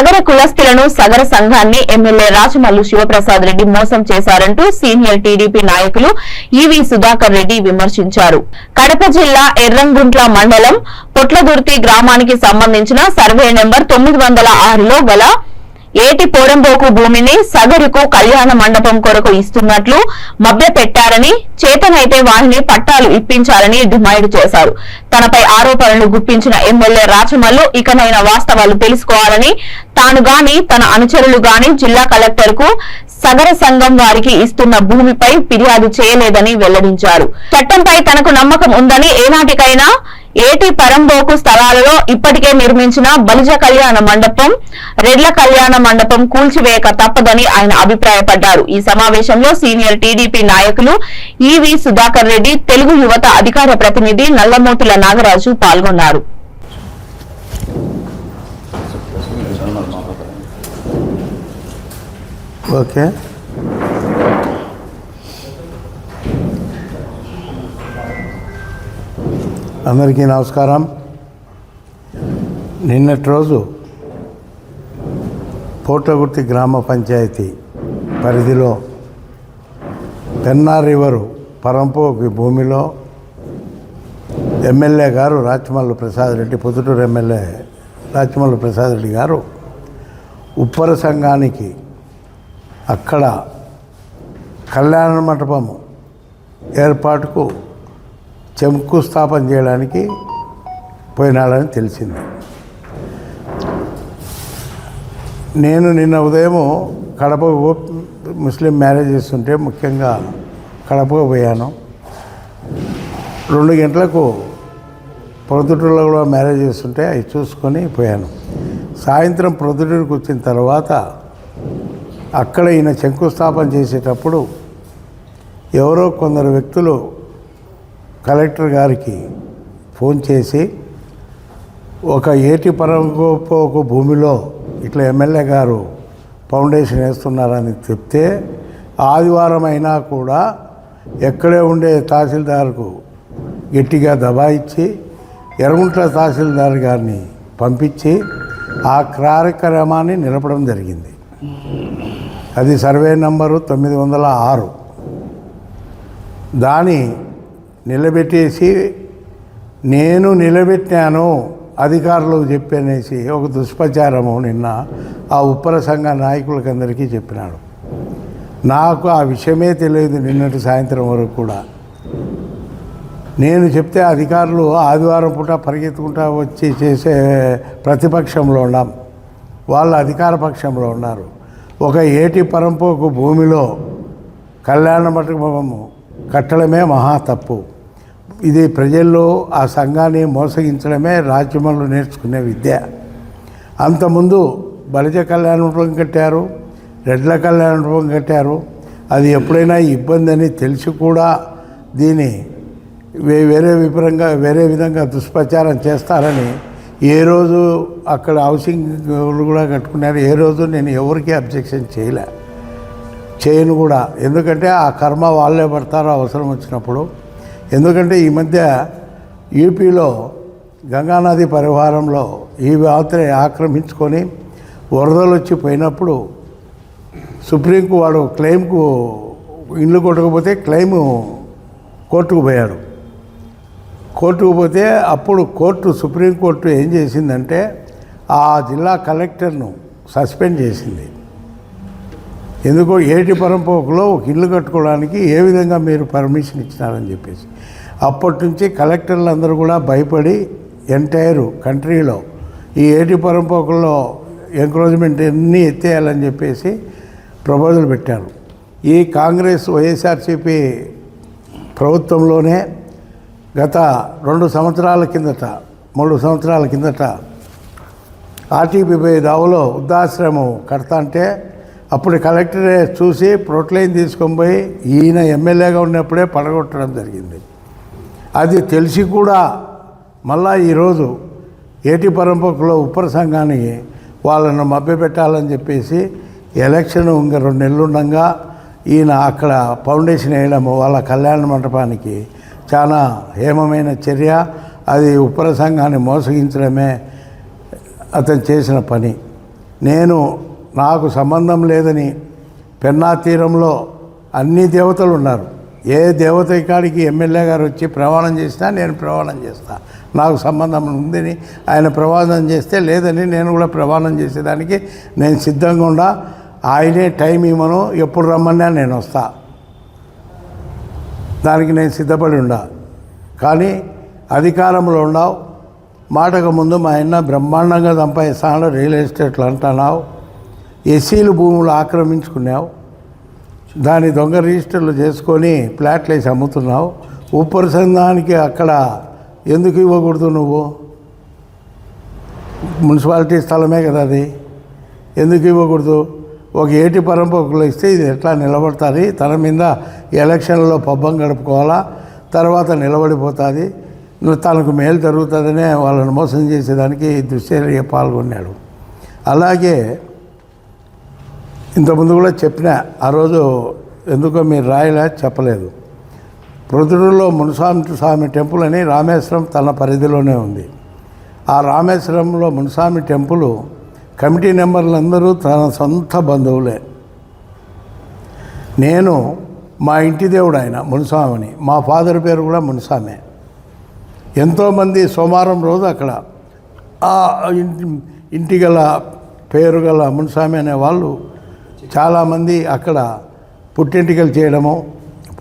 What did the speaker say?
సగర కులస్తులను సగర సంఘాన్ని ఎమ్మెల్యే రాజమల్లు శివప్రసాద్ రెడ్డి మోసం చేశారంటూ సీనియర్ టీడీపీ నాయకులు ఈవీ సుధాకర్ రెడ్డి విమర్శించారు. కడప జిల్లా ఎర్రంగుంట్ల మండలం పొట్లదుర్తి గ్రామానికి సంబంధించిన సర్వే నెంబర్ తొమ్మిది వందల ఆరులో గల ఏటి పోరంబోకు భూమిని సగరుకు కళ్యాణ మండపం కొరకు ఇస్తున్నట్లు మభ్య పెట్టారని చేతనైతే వారిని పట్టాలు ఇప్పించాలని డిమాండ్ చేశారు. తనపై ఆరోపణలు గుప్పించిన ఎమ్మెల్యే రాచమల్లు ఇకనైనా వాస్తవాలు తెలుసుకోవాలని తాను గాని తన అనుచరులు గాని జిల్లా కలెక్టర్కు సగర సంఘం వారికి ఇస్తున్న భూమిపై ఫిర్యాదు చేయలేదని వెల్లడించారు. చట్టంపై తనకు నమ్మకం ఉందని ఏనాటికైనా ఏటి పరంబోకు స్థలాలలో ఇప్పటికే నిర్మించిన బలిజ కళ్యాణ మండపం రెడ్ల కళ్యాణ మండపం కూల్చివేయక తప్పదని ఆయన అభిప్రాయపడ్డారు. ఈ సమావేశంలో సీనియర్ టీడీపీ నాయకులు ఈవి సుధాకర్ రెడ్డి తెలుగు యువత అధికార ప్రతినిధి నల్లమోతుల నాగరాజు పాల్గొన్నారు. ఓకే. అందరికీ నమస్కారం. నిన్నటి రోజు పోటగుర్తి గ్రామ పంచాయతీ పరిధిలో పెన్నా రివరు పరంపోకి భూమిలో ఎమ్మెల్యే గారు రాచమల్లు ప్రసాద్ రెడ్డి పుదుటూరు ఎమ్మెల్యే రాచమల్లు ప్రసాద్ రెడ్డి గారు ఉప్పర సంఘానికి అక్కడ కళ్యాణ మంటపం ఏర్పాటుకు శంకుస్థాపన చేయడానికి పోయినాడని తెలిసింది. నేను నిన్న ఉదయము కడప ముస్లిం మ్యారేజ్ చేస్తుంటే ముఖ్యంగా కడపకు పోయాను. రెండు గంటలకు ప్రొద్దుటూరులో కూడా మ్యారేజ్ చేస్తుంటే అవి చూసుకొని పోయాను. సాయంత్రం ప్రొద్దుటూరుకు వచ్చిన తర్వాత అక్కడ ఈయన శంకుస్థాపన చేసేటప్పుడు ఎవరో కొందరు వ్యక్తులు కలెక్టర్ గారికి ఫోన్ చేసి ఒక ఏటి పరంగోపోకు భూమిలో ఇట్లా ఎమ్మెల్యే గారు ఫౌండేషన్ వేస్తున్నారని చెప్తే ఆదివారం అయినా కూడా ఎక్కడే ఉండే తహసీల్దార్కు గట్టిగా దబాయిచ్చి ఎర్రగుంట్ల తహసీల్దార్ గారిని పంపించి ఆ కార్యక్రమాన్ని నిలపడం జరిగింది. అది సర్వే నంబరు తొమ్మిది వందల ఆరు. దాని నిలబెట్టేసి నేను నిలబెట్టాను అధికారులకు చెప్పనేసి ఒక దుష్ప్రచారము నిన్న ఆ ఉప్పర సంఘ నాయకులకందరికీ చెప్పినాడు. నాకు ఆ విషయమే తెలియదు నిన్నటి సాయంత్రం వరకు కూడా. నేను చెప్తే అధికారులు ఆదివారం పూట పరిగెత్తుకుంటా వచ్చి చేసే ప్రతిపక్షంలో ఉన్నాం. వాళ్ళు అధికార పక్షంలో ఉన్నారు. ఒక ఏటి పరంపోకు భూమిలో కళ్యాణ మండపము కట్టడమే మహా తప్పు. ఇది ప్రజల్లో ఆ సంఘాన్ని మోసగించడమే రాజ్యమంలో నేర్చుకునే విద్య. అంతకుముందు బలిజ కళ్యాణ కట్టారు రెడ్ల కళ్యాణ కట్టారు. అది ఎప్పుడైనా ఇబ్బంది అని తెలిసి కూడా దీన్ని వే- వేరే విపరంగా వేరే విధంగా దుష్ప్రచారం చేస్తారని ఏ రోజు అక్కడ హౌసింగ్ కూడా కట్టుకున్నారు. ఏ రోజు నేను ఎవరికి అబ్జెక్షన్ చేయలే. చేయను కూడా. ఎందుకంటే ఆ కర్మ వాళ్ళే పడతారు అవసరం వచ్చినప్పుడు. ఎందుకంటే ఈ మధ్య యూపీలో గంగానది పరివారంలో ఈ వాత్రే ఆక్రమించుకొని వరదలు వచ్చి పోయినప్పుడు సుప్రీంకు వాడు క్లెయిమ్కు ఇల్లు కొట్టకపోతే క్లెయిమ్ కోర్టుకు పోయాడు. కోర్టుకు పోతే అప్పుడు కోర్టు సుప్రీంకోర్టు ఏం చేసిందంటే ఆ జిల్లా కలెక్టర్ను సస్పెండ్ చేసింది. ఎందుకో ఏటి పరంపోకులో ఒక ఇల్లు కట్టుకోవడానికి ఏ విధంగా మీరు పర్మిషన్ ఇచ్చినారని చెప్పేసి. అప్పటి నుంచి కలెక్టర్లు అందరూ కూడా భయపడి ఎంటైర్ కంట్రీలో ఈ ఏటి పరంపోకుల్లో ఎంక్రోచ్మెంట్ అన్నీ ఎత్తేయాలని చెప్పేసి ప్రపోజల్ పెట్టారు. ఈ కాంగ్రెస్ వైఎస్ఆర్సీపీ ప్రభుత్వంలోనే గత రెండు సంవత్సరాల కిందట మూడు సంవత్సరాల కిందట ఆర్టీపీపై దావలో వృద్ధాశ్రమం కడతా అంటే అప్పుడు కలెక్టరే చూసి ప్రొట్లైన్ తీసుకొని పోయి ఈయన ఎమ్మెల్యేగా ఉన్నప్పుడే పడగొట్టడం జరిగింది. అది తెలిసి కూడా మళ్ళా ఈరోజు ఏటి పరంపకులో ఉప్పర సంఘానికి వాళ్ళను మభ్యపెట్టాలని చెప్పేసి ఎలక్షన్ ఇంకా రెండు నెలలుండగా ఈయన అక్కడ ఫౌండేషన్ వేయడము వాళ్ళ కళ్యాణ మండపానికి చాలా హేమమైన చర్య. అది ఉప్పర సంఘాన్ని మోసగించడమే అతను చేసిన పని. నేను నాకు సంబంధం లేదని పెన్నా తీరంలో అన్ని దేవతలు ఉన్నారు. ఏ దేవత కాడికి ఎమ్మెల్యే గారు వచ్చి ప్రమాణం చేసినా నేను ప్రమాణం చేస్తా. నాకు సంబంధం ఉందని ఆయన ప్రమాణం చేస్తే లేదని నేను కూడా ప్రమాణం చేసేదానికి నేను సిద్ధంగా ఉండా. ఆయనే టైం ఇవ్వను ఎప్పుడు రమ్మన్నా నేను వస్తా. దానికి నేను సిద్ధపడి ఉండా. కానీ అధికారంలో ఉండవు మాటకు ముందు మా ఆయన బ్రహ్మాండంగా సంపాదిస్తాను రియల్ ఎస్టేట్లు అంటున్నావు. ఎస్సీలు భూములు ఆక్రమించుకున్నావు. దాని దొంగ రిజిస్టర్లు చేసుకొని ప్లాట్లు వేసి అమ్ముతున్నావు. ఉపరిసంధానికి అక్కడ ఎందుకు ఇవ్వకూడదు నువ్వు? మున్సిపాలిటీ స్థలమే కదా అది. ఎందుకు ఇవ్వకూడదు? ఒక ఏటి పరంపకులు ఇస్తే ఇది ఎట్లా నిలబడుతుంది? తన మీద ఎలక్షన్లో పబ్బం గడుపుకోవాలా? తర్వాత నిలబడిపోతుంది. తనకు మేలు జరుగుతుందనే వాళ్ళని మోసం చేసేదానికి దుశ్చర్య పాల్గొన్నాడు. అలాగే ఇంతకుముందు కూడా చెప్పిన ఆ రోజు ఎందుకో మీరు రాయలే చెప్పలేదు. ప్రొద్దుడులో మునస్వామి స్వామి టెంపుల్ అని రామేశ్వరం తన పరిధిలోనే ఉంది. ఆ రామేశ్వరంలో మునస్వామి టెంపుల్ కమిటీ మెంబర్లందరూ తన సొంత బంధువులే. నేను మా ఇంటి దేవుడు ఆయన మునుస్వామిని మా ఫాదర్ పేరు కూడా మునస్వామే ఎంతోమంది సోమవారం రోజు అక్కడ ఆ ఇంటి ఇంటి గల పేరు గల మున్స్వామి అనే వాళ్ళు చాలామంది అక్కడ పుట్టింటికలు చేయడము